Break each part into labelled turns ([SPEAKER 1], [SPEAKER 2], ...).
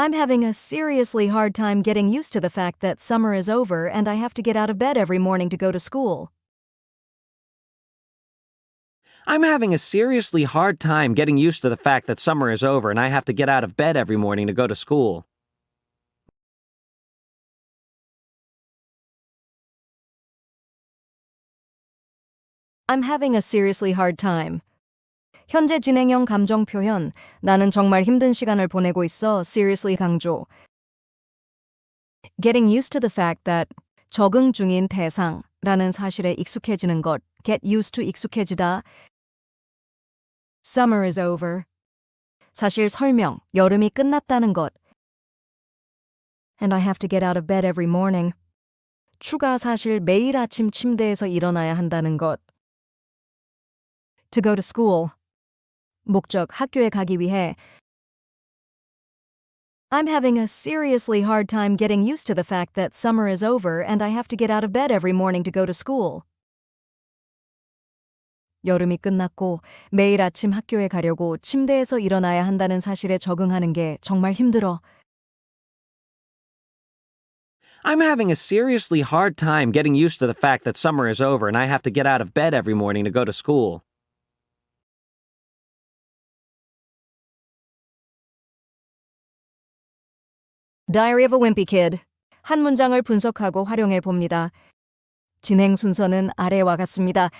[SPEAKER 1] I'm having a seriously hard time getting used to the fact that summer is over and I have to get out of bed every morning to go to school.
[SPEAKER 2] I'm having a seriously hard time getting used to the fact that summer is over and I have to get out of bed every morning to go to school.
[SPEAKER 1] I'm having a seriously hard time. 현재 진행형 감정 표현. 나는 정말 힘든 시간을 보내고 있어. seriously 강조. Getting used to the fact that 적응 중인 대상라는 사실에 익숙해지는 것. get used to 익숙해지다. Summer is over. 사실 설명. 여름이 끝났다는 것. And I have to get out of bed every morning. 추가 사실 매일 아침 침대에서 일어나야 한다는 것. To go to school. 목적 학교에 가기 위해 I'm having a seriously hard time getting used to the fact that summer is over and I have to get out of bed every morning to go to school. 여름이 끝났고 매일 아침 학교에 가려고 침대에서 일어나야 한다는 사실에 적응하는 게 정말 힘들어.
[SPEAKER 2] I'm having a seriously hard time getting used to the fact that summer is over and I have to get out of bed every morning to go to school.
[SPEAKER 1] Diary of a Wimpy Kid. 한 문장을 분석하고 활용해 봅니다. 진행 순서는 아래와 같습니다.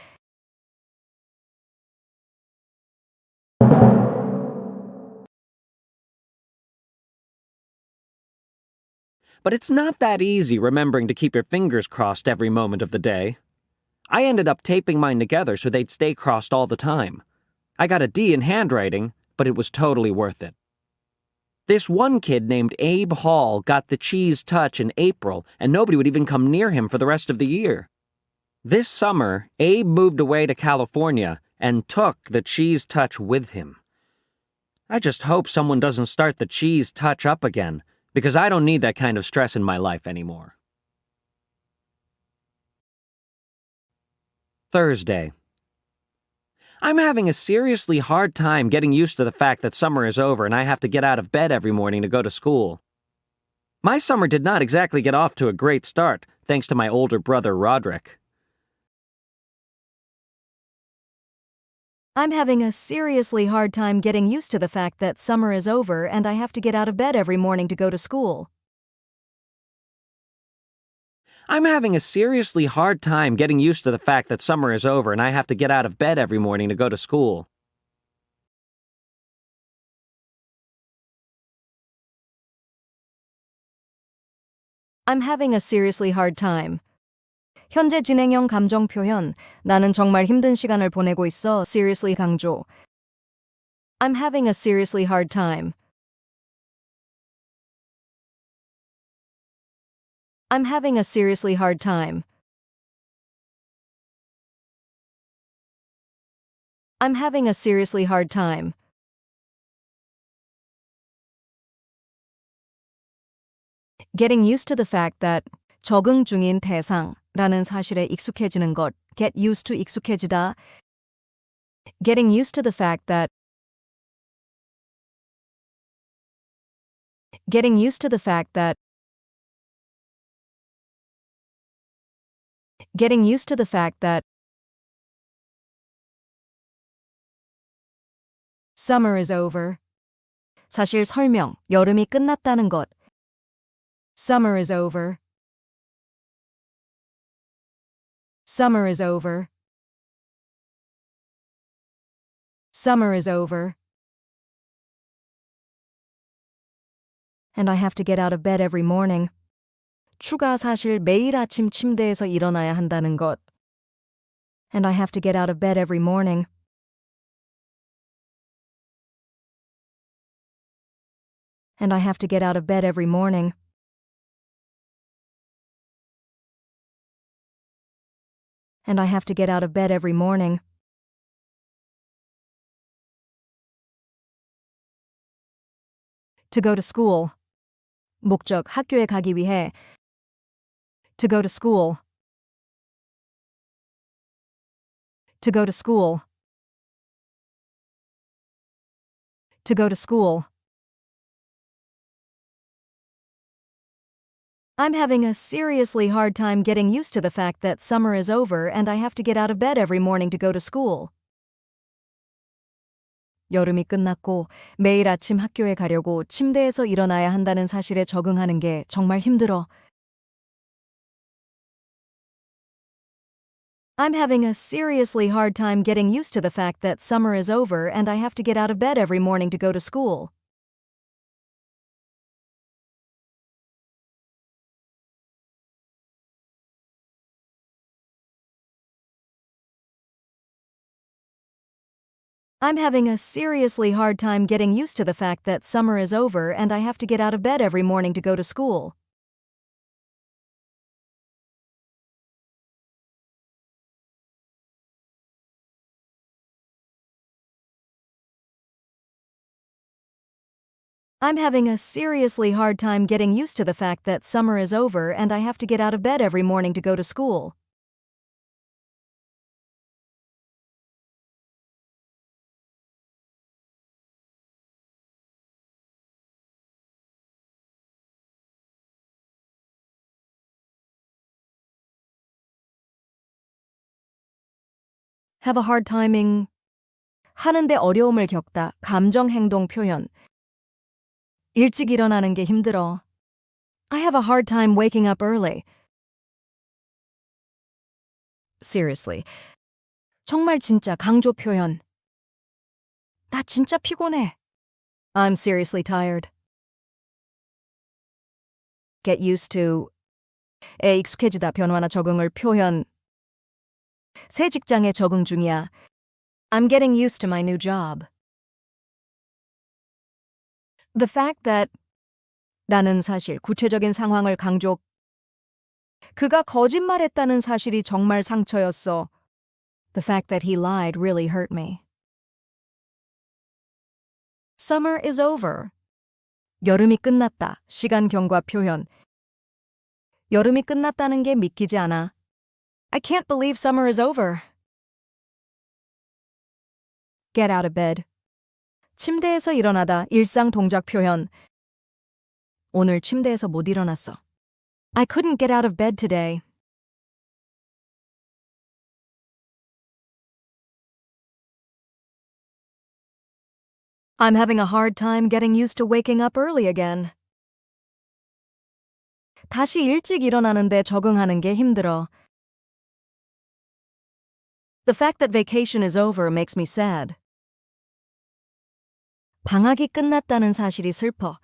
[SPEAKER 2] But it's not that easy remembering to keep your fingers crossed every moment of the day. I ended up taping mine together so they'd stay crossed all the time. I got a D in handwriting, but it was totally worth it. This one kid named Abe Hall got the cheese touch in April, and nobody would even come near him for the rest of the year. This summer, Abe moved away to California and took the cheese touch with him. I just hope someone doesn't start the cheese touch up again, because I don't need that kind of stress in my life anymore. Thursday. I'm having a seriously hard time getting used to the fact that summer is over and I have to get out of bed every morning to go to school. My summer did not exactly get off to a great start, thanks to my older brother Roderick.
[SPEAKER 1] I'm having a seriously hard time getting used to the fact that summer is over and I have to get out of bed every morning to go to school.
[SPEAKER 2] I'm having a seriously hard time getting used to the fact that summer is over and I have to get out of bed every morning to go to school.
[SPEAKER 1] I'm having a seriously hard time. 현재 진행형 감정 표현. 나는 정말 힘든 시간을 보내고 있어. seriously 강조. I'm having a seriously hard time. I'm having a seriously hard time. I'm having a seriously hard time. Getting used to the fact that 적응 중인 대상라는 사실에 익숙해지는 것. Get used to 익숙해지다. Getting used to the fact that Getting used to the fact that Getting used to the fact that Summer is over. 사실 설명, 여름이 끝났다는 것. Summer is over. Summer is over. Summer is over. And I have to get out of bed every morning. 추가 사실 매일 아침 침대에서 일어나야 한다는 것. And I have to get out of bed every morning. And I have to get out of bed every morning. And I have to get out of bed every morning. To go to school. 목적 학교에 가기 위해 to go to school to go to school to go to school I'm having a seriously hard time getting used to the fact that summer is over and I have to get out of bed every morning to go to school. 여름이 끝났고 매일 아침 학교에 가려고 침대에서 일어나야 한다는 사실에 적응하는 게 정말 힘들어. I'm having a seriously hard time getting used to the fact that summer is over and I have to get out of bed every morning to go to school. I'm having a seriously hard time getting used to the fact that summer is over and I have to get out of bed every morning to go to school. I'm having a seriously hard time getting used to the fact that summer is over and I have to get out of bed every morning to go to school. have a hard timing 하는데 어려움을 겪다 감정 행동 표현 일찍 일어나는 게 힘들어 I have a hard time waking up early seriously 정말 진짜 강조 표현 나 진짜 피곤해 I'm seriously tired get used to 에 익숙해지다 변화나 적응을 표현 새 직장에 적응 중이야. I'm getting used to my new job. The fact that 라는 사실, 구체적인 상황을 강조. 그가 거짓말했다는 사실이 정말 상처였어. The fact that he lied really hurt me. Summer is over. 여름이 끝났다. 시간 경과 표현. 여름이 끝났다는 게 믿기지 않아. I can't believe summer is over. Get out of bed. 침대에서 일어나다 일상 동작 표현. 오늘 침대에서 못 일어났어. I couldn't get out of bed today. I'm having a hard time getting used to waking up early again. 다시 일찍 일어나는데 적응하는 게 힘들어. The fact that vacation is over makes me sad. 방학이 끝났다는 사실이 슬퍼.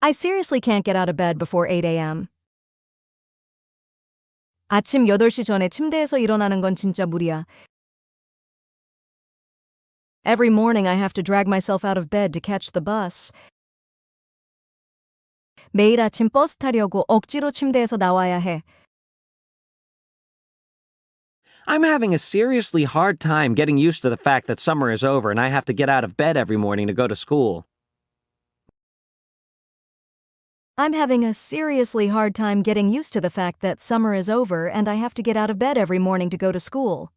[SPEAKER 1] I seriously can't get out of bed before 8 a.m. 아침 8시 전에 침대에서 일어나는 건 진짜 무리야. Every morning I have to drag myself out of bed to catch the bus. 매일 아침 버스 타려고 억지로 침대에서 나와야 해.
[SPEAKER 2] I'm having a seriously hard time getting used to the fact that summer is over and I have to get out of bed every morning to go to school.
[SPEAKER 1] I'm having a seriously hard time getting used to the fact that summer is over and I have to get out of bed every morning to go to school.